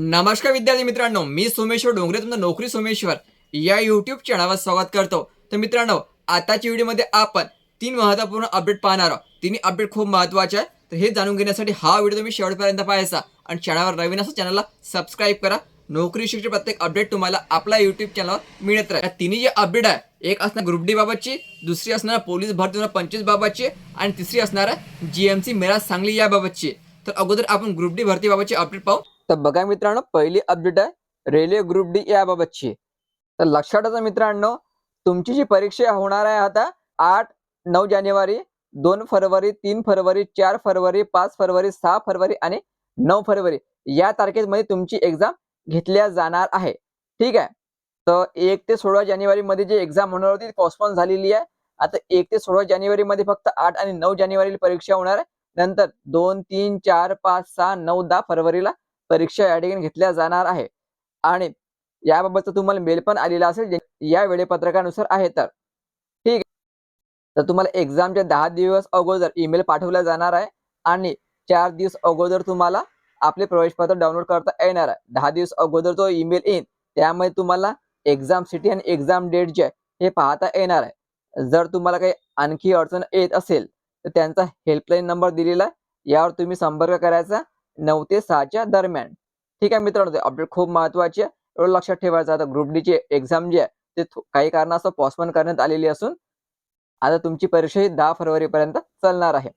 नमस्कार विद्यार्थी मित्रांनो मी सोमेश्वर डोंगरे तुमचं नोकरी सोमेश्वर या युट्यूब चॅनलवर स्वागत करतो. तर मित्रांनो आताच्या व्हिडिओमध्ये आपण तीन महत्त्वपूर्ण अपडेट पाहणार आहोत. तिन्ही अपडेट खूप महत्त्वाचे आहे तर हे जाणून घेण्यासाठी हा व्हिडिओ तुम्ही शेवटपर्यंत पाहायचा आणि चॅनलवर नवीन असं चॅनलला सबस्क्राईब करा. नोकरी शिक्षण प्रत्येक अपडेट तुम्हाला आपल्या युट्यूब चॅनलवर मिळत राहील. तिन्ही जे अपडेट आहे एक असणार ग्रुप डी बाबतची दुसरी असणार पोलीस भरती पंचवीस बाबतची आणि तिसरी असणार आहे जी एम सी मेरा सांगली याबाबतची तर अगोदर आपण ग्रुप डी भरती बाबतची अपडेट पाहू. तर बघा मित्रांनो पहिली अपडेट आहे. रेल्वे ग्रुप डी याबाबतची. तर लक्षात ठेवा मित्रांनो तुमची जी परीक्षा होणार आहे आता आठ नऊ जानेवारी दोन फरवरी तीन फरवरी चार फरवरी पाच फरवरी सहा फरवरी आणि नऊ फरवरी या तारखेमध्ये तुमची एक्झाम घेतल्या जाणार आहे. ठीक आहे? तर एक ते सोळा जानेवारी मध्ये जी एक्झाम होणार होती पोस्टपोन झालेली आहे. आता एक ते सोळा जानेवारी मध्ये फक्त आठ आणि नऊ जानेवारीला परीक्षा होणार आहे. नंतर दोन तीन चार पाच सहा नऊ दहा फरवरीला परीक्षा या ठिकाणी घेतल्या जाणार आहे. आणि याबाबतचा तुम्हाला मेल पण आलेला असेल या वेळेपत्रकानुसार आहे तर. ठीक आहे. तर तुम्हाला एक्झामच्या दहा दिवस अगोदर ईमेल पाठवला जाणार आहे आणि चार दिवस अगोदर तुम्हाला आपले प्रवेशपत्र डाउनलोड करता येणार आहे. दहा दिवस अगोदर तो ईमेल येईल त्यामध्ये तुम्हाला एक्झाम सिटी आणि एक्झाम डेट जे आहे हे पाहता येणार आहे. जर तुम्हाला काही आणखी अडचण येत असेल तर त्यांचा हेल्पलाईन नंबर दिलेला आहे. यावर तुम्ही संपर्क करायचा. नऊ ते सहाच्या दरम्यान. ठीक आहे मित्रांनो ते अपडेट खूप महत्वाची आहे. एवढं लक्षात ठेवायचं आता ग्रुप डी ची एक्झाम जी आहे ते काही कारणास्तव पॉस्टपोन करण्यात आलेली असून आता तुमची परीक्षा ही दहा फरवरी पर्यंत चालणार आहे.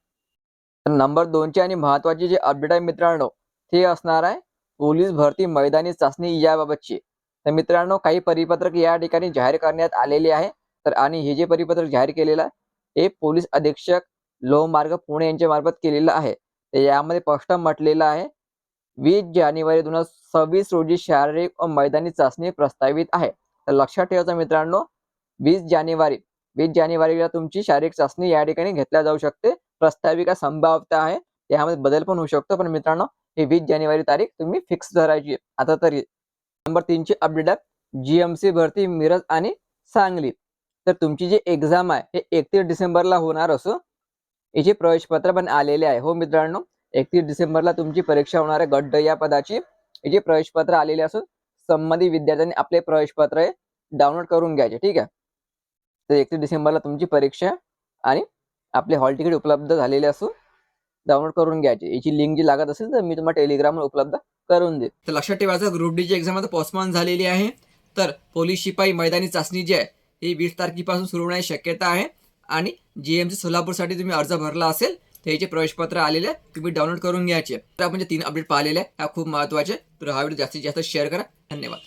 तर नंबर दोनची आणि महत्वाची जे अपडेट आहे मित्रांनो ते असणार आहे पोलीस भरती मैदानी चाचणी याबाबतची. तर मित्रांनो काही परिपत्रक या ठिकाणी जाहीर करण्यात आलेले आहे. तर आणि हे जे परिपत्रक जाहीर केलेलं आहे हे पोलीस अधीक्षक लोहमार्ग पुणे यांच्या मार्फत केलेलं आहे. यामध्ये स्पष्ट म्हटलेलं आहे. वीस जानेवारी दोन हजार सव्वीस रोजी शारीरिक व मैदानी चाचणी प्रस्तावित आहे. तर लक्षात ठेवायचं मित्रांनो वीस जानेवारी वीस जानेवारीला तुमची शारीरिक चाचणी या ठिकाणी घेतल्या जाऊ शकते. प्रस्ताविका संभाव्यता आहे यामध्ये बदल पण होऊ शकतो. पण मित्रांनो ही वीस जानेवारी तारीख तुम्ही फिक्स धरायची. आहे. आता तरी नंबर तीनची अपडेट आहे. जीएमसी भरती मिरज आणि सांगली. तर तुमची जी एक्झाम आहे हे एकतीस डिसेंबरला होणार असो याचे प्रवेशपत्र पण आलेले आहे. हो मित्रांनो एकतीस डिसेंबरला तुमची परीक्षा होणार आहे. गड्ड या पदाची याचे प्रवेशपत्र आलेले असून संबंधित विद्यार्थ्यांनी आपले प्रवेशपत्र हे डाउनलोड करून घ्यायचे. ठीक आहे? तर एकतीस डिसेंबरला तुमची परीक्षा आणि आपले हॉल तिकीट उपलब्ध झालेले असून डाउनलोड करून घ्यायचे. याची लिंक जी लागत असेल तर मी तुम्हाला टेलिग्रामवर उपलब्ध करून देईल तर लक्षात ठेवायचं ग्रुप डी ची एक्झाम आता पोस्टपोन झालेली आहे. तर पोलीस शिपाई मैदानी चाचणी जी आहे ही वीस तारखेपासून सुरू होण्याची शक्यता आहे. आणि जी एम सी सोलापूरसाठी तुम्ही अर्ज भरला असेल तर याचे प्रवेशपत्र आलेले आहे, तुम्ही डाउनलोड करून घ्यायचे. तर आपण जे तीन अपडेट पाहिलेले आहे ह्या खूप महत्त्वाचे. तर हा व्हिडिओ जास्तीत जास्त शेअर करा. धन्यवाद.